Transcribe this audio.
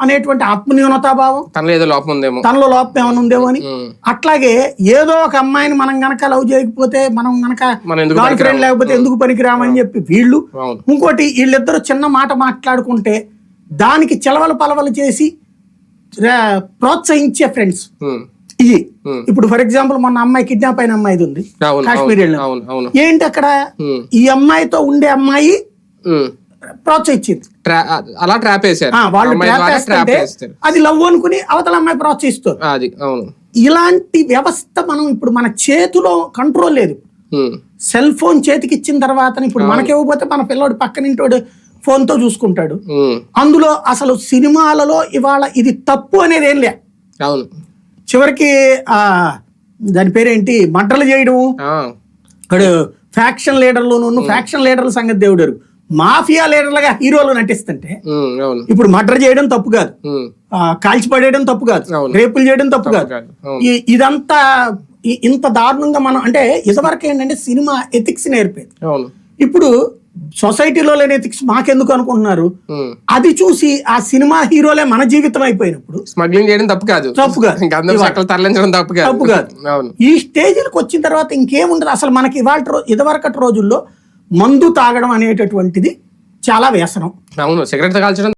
అనేటువంటి ఆత్మన్యూనతాభావం? తనలో ఏదో లోపం ఉందేమో. తనలో లోపం ఏమైనా ఉందేమో అని. అట్లాగే ఏదో ఒక అమ్మాయిని మనం గనక లవ్ చేయకపోతే మనం గనక గర్ల్ ఫ్రెండ్ లేకపోతే ఎందుకు పనికిరామని చెప్పి వీళ్ళు ఇంకోటి వీళ్ళిద్దరు చిన్న మాట మాట్లాడుకుంటే దానికి చెలవలు పలవలు చేసి ప్రోత్సహించే ఫ్రెండ్స్. ఇది. ఇప్పుడు ఫర్ ఎగ్జాంపుల్ మొన్న అమ్మాయి కిడ్నాప్ అయిన అమ్మాయిది ఉంది. కాశ్మీర్ వెళ్ళిన ఏంటి అక్కడ. ఈ అమ్మాయితో ఉండే అమ్మాయి. ప్రోత్సహించింది. అలా ట్రాప్ వేసారు వాళ్ళు ట్రాప్ వేస్తారు. అది లవ్ అనుకుని అవతల అమ్మాయి ప్రోత్సహిస్తారు అది అవును. ఇలాంటి వ్యవస్థ మనం ఇప్పుడు మన చేతిలో కంట్రోల్ లేదు. సెల్ ఫోన్ చేతికి ఇచ్చిన తర్వాత ఇప్పుడు మనకి ఇవ్వకపోతే మన పిల్లోడు పక్కనింటోడు ఫోన్తో చూసుకుంటాడు. అందులో అసలు సినిమాలలో ఇవాళ ఇది తప్పు అనేది ఏం లే. అవును. చివరికి ఆ దాని పేరేంటి? మంటలు చేయడం ఫ్యాక్షన్ లీడర్లు ఫ్యాక్షన్ లీడర్ల సంగతి దేవుడరు. మాఫియా లీడర్లుగా హీరోలు నటిస్తుంటే ఇప్పుడు మర్డర్ చేయడం తప్పు కాదు. ఉమ్. ఆ, కాల్చి పడేయడం తప్పు కాదు. రేపులు చేయడం తప్పు కాదు. ఇదంతా ఇంత దారుణంగా మనం అంటే ఇదివరకు ఏంటంటే సినిమా ఎథిక్స్ నేర్పేది. ఇప్పుడు సొసైటీలో లేని ఎథిక్స్ మాకెందుకు అనుకుంటున్నారు. అది చూసి ఆ సినిమా హీరోలే మన జీవితం అయిపోయినప్పుడు స్మగ్లింగ్ చేయడం తప్పు కాదు. తప్పు కాదు. తరలించడం తప్పు కాదు. తప్పు కాదు. ఈ స్టేజ్లకు వచ్చిన తర్వాత ఇంకేముండదు. అసలు మనకి ఇవాళ ఇదివరకటి రోజుల్లో మందు తాగడం అనేటటువంటిది చాలా వ్యసనం. అవును సిగరెట్ కాల్చడం